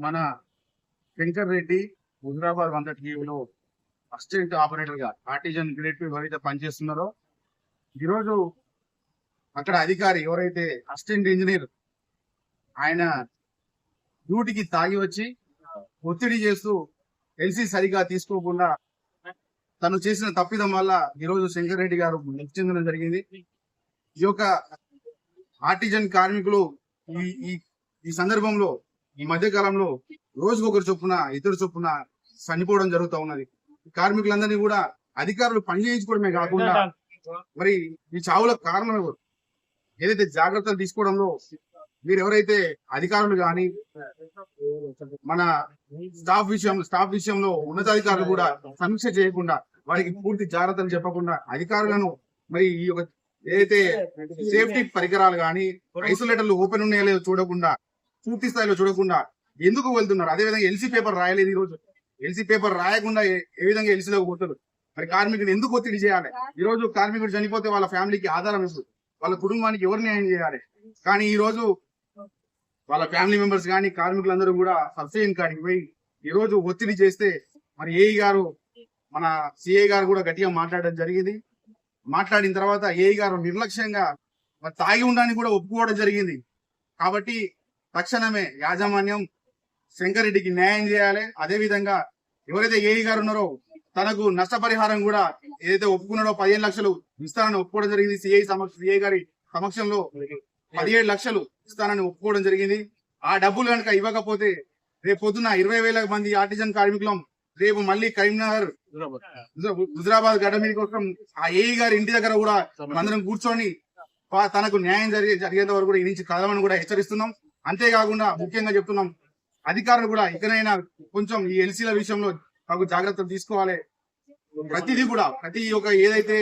మన శంకర్ రెడ్డి హుజరాబాద్ వంద టీవీలో అసిస్టెంట్ ఆపరేటర్గా ఆర్టిజన్ గ్రేడ్ పి ఎవరైతే పనిచేస్తున్నారో ఈరోజు అక్కడ అధికారి ఎవరైతే అసిస్టెంట్ ఇంజనీర్ ఆయన డ్యూటీకి తాగి వచ్చి ఒత్తిడి చేస్తూ ఎల్సీ సరిగా తీసుకోకుండా తను చేసిన తప్పిదం వల్ల ఈరోజు శంకర్ రెడ్డి గారు మృతి చెందడం జరిగింది. ఈ యొక్క ఆర్టిజన్ కార్మికులు ఈ ఈ ఈ సందర్భంలో ఈ మధ్య కాలంలో రోజుకొకరు చొప్పున ఇద్దరు చొప్పున చనిపోవడం జరుగుతూ ఉన్నది. కార్మికులందరినీ కూడా అధికారులు పని చేయించుకోవడమే కాకుండా మరి ఈ చావులకు కారణం ఎవరు ఏదైతే జాగ్రత్తలు తీసుకోవడంలో మీరు ఎవరైతే అధికారులు కానీ మన స్టాఫ్ విషయం స్టాఫ్ విషయంలో ఉన్నతాధికారులు కూడా సమీక్ష చేయకుండా వారికి పూర్తి జాగ్రత్తలు చెప్పకుండా అధికారులను మరి ఈ యొక్క ఏదైతే సేఫ్టీ పరికరాలు కానీ ఐసోలేటర్లు ఓపెన్ ఉన్నాయో లేదో చూడకుండా పూర్తి స్థాయిలో చూడకుండా ఎందుకు వెళ్తున్నారు? అదే విధంగా ఎల్సీ పేపర్ రాయలేదు ఈ రోజు ఎల్సీ పేపర్ రాయకుండా ఏ- విధంగా ఎల్సీలోకి పోతారు? మరి కార్మికుడు ఎందుకు ఒత్తిడి చేయాలి? ఈ రోజు కార్మికుడు చనిపోతే వాళ్ళ ఫ్యామిలీకి ఆధారం ఇస్తుంది వాళ్ళ కుటుంబానికి ఎవరు న్యాయం చేయాలి? కానీ ఈ రోజు వాళ్ళ ఫ్యామిలీ మెంబర్స్ కానీ కార్మికులందరూ కూడా సబ్సిడీ కాడికి పోయి ఈ రోజు ఒత్తిడి చేస్తే మరి ఏఈ గారు మన సిఐ గారు కూడా గట్టిగా మాట్లాడడం జరిగింది. మాట్లాడిన తర్వాత ఏఈ గారు నిర్లక్ష్యంగా తాగి ఉండడానికి కూడా ఒప్పుకోవడం జరిగింది. కాబట్టి తక్షణమే యాజమాన్యం శంకరెడ్డికి న్యాయం చేయాలి. అదే విధంగా ఎవరైతే ఏఈ గారు ఉన్నారో తనకు నష్టపరిహారం కూడా ఏదైతే ఒప్పుకున్నాడో పదిహేను లక్షలు ఇస్తానని ఒప్పుకోవడం జరిగింది. సిఐ సమక్ష సిఐ గారి సమక్షంలో పదిహేడు లక్షలు ఇస్తానని ఒప్పుకోవడం జరిగింది. ఆ డబ్బులు కనుక ఇవ్వకపోతే రేపు పొద్దున ఇరవై వేల మంది ఆర్టిజన్ కార్మికులం రేపు మళ్ళీ కరీంనగర్ హుజరాబాద్ గడ్డ మీద కోసం ఆ ఏఈ గారి ఇంటి దగ్గర కూడా అందరం కూర్చొని తనకు న్యాయం జరిగే జరిగేంత వరకు కూడా ఈ నుంచి కదలమని కూడా హెచ్చరిస్తున్నాం. అంతేకాకుండా ముఖ్యంగా చెప్తున్నాం అధికారులు కూడా ఇకనైనా కొంచెం ఈ ఎల్సీల విషయంలో తగు జాగ్రత్తలు తీసుకోవాలి. ప్రతిదీ కూడా ప్రతి ఒక్క ఏదైతే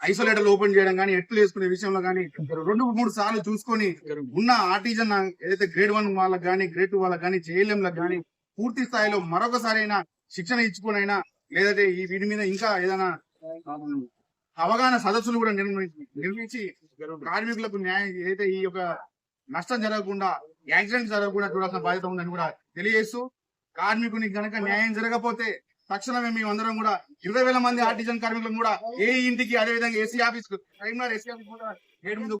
ఐసోలేటర్లు ఓపెన్ చేయడం కానీ ఎట్లు వేసుకునే విషయంలో కానీ రెండు మూడు సార్లు చూసుకొని ఉన్న ఆర్టిజన్ ఏదైతే గ్రేడ్ వన్ వాళ్ళకి కానీ గ్రేడ్ టూ వాళ్ళకి కానీ జేఎల్ఎంలకు కానీ పూర్తి స్థాయిలో మరొకసారి అయినా శిక్షణ అయినా లేదంటే ఈ వీటి మీద ఇంకా ఏదైనా అవగాహన సదస్సులు కూడా నిర్వహించి నిర్మించి కార్మికులకు న్యాయం ఏదైతే ఈ యొక్క నష్టం జరగకుండా యాక్సిడెంట్ జరగకుండా చూడాల్సిన బాధ్యత ఉందని కూడా తెలియజేస్తూ కార్మికునికి గనక న్యాయం జరగకపోతే తక్షణమే మేమందరం కూడా ఇరవై వేల మంది ఆర్టిజన్ కార్మికులను కూడా ఏ ఇంటికి అదే విధంగా AC office Karimnagar SC office కూడా ఏడు